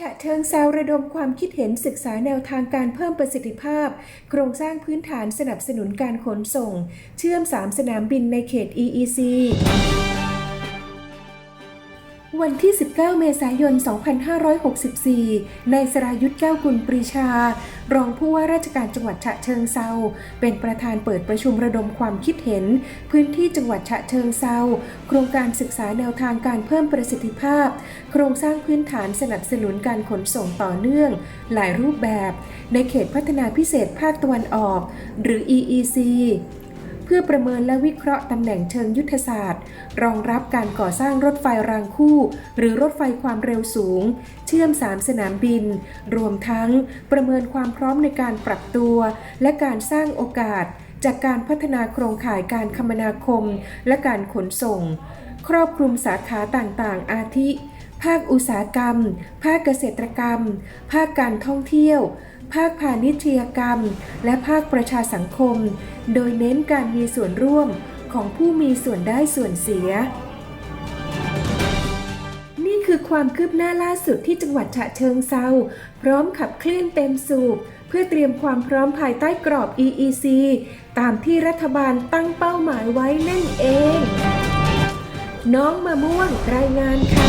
ฉะเชิงเซาระดมความคิดเห็นศึกษาแนวทางการเพิ่มประสิทธิภาพ โครงสร้างพื้นฐานสนับสนุนการขนส่ง เชื่อม 3 สนามบินในเขต EEC วันที่ 19 เมษายน 2564นายสรายุทธแก้วกุลปรีชา รองผู้ว่าราชการจังหวัดฉะเชิงเซา เป็นประธานเปิดประชุมระดมความคิดเห็น พื้นที่จังหวัดฉะเชิงเซา โครงการศึกษาแนวทางการเพิ่มประสิทธิภาพ โครงสร้างพื้นฐานสนับสนุนการขนส่งต่อเนื่อง หลายรูปแบบ ในเขตพัฒนาพิเศษภาคตะวันออก หรือ EEC พื่อประเมินและวิเคราะห์ตำแหน่งเชิงยุทธศาสตร์ รองรับการก่อสร้างรถไฟรางคู่ หรือรถไฟความเร็วสูง เชื่อม 3 สนามบิน รวมทั้งประเมินความพร้อมในการปรับตัว และการสร้างโอกาส จากการพัฒนาโครงข่ายการคมนาคม และการขนส่ง ครอบคลุมสาขาต่างๆ อาทิ ภาคอุตสาหกรรม ภาคเกษตรกรรม ภาคการท่องเที่ยว ภาคพาณิชยกรรม และภาคประชาสังคม โดยเน้นการมีส่วนร่วมของผู้มีส่วนได้ส่วนเสีย นี่คือความคืบหน้าล่าสุดที่จังหวัดฉะเชิงเซาพร้อมขับเคลื่อนเต็มสูบเพื่อเตรียมความพร้อมภายใต้กรอบ EEC ตามที่รัฐบาลตั้งเป้าหมายไว้นั่นเอง น้องมะม่วงรายงานค่ะ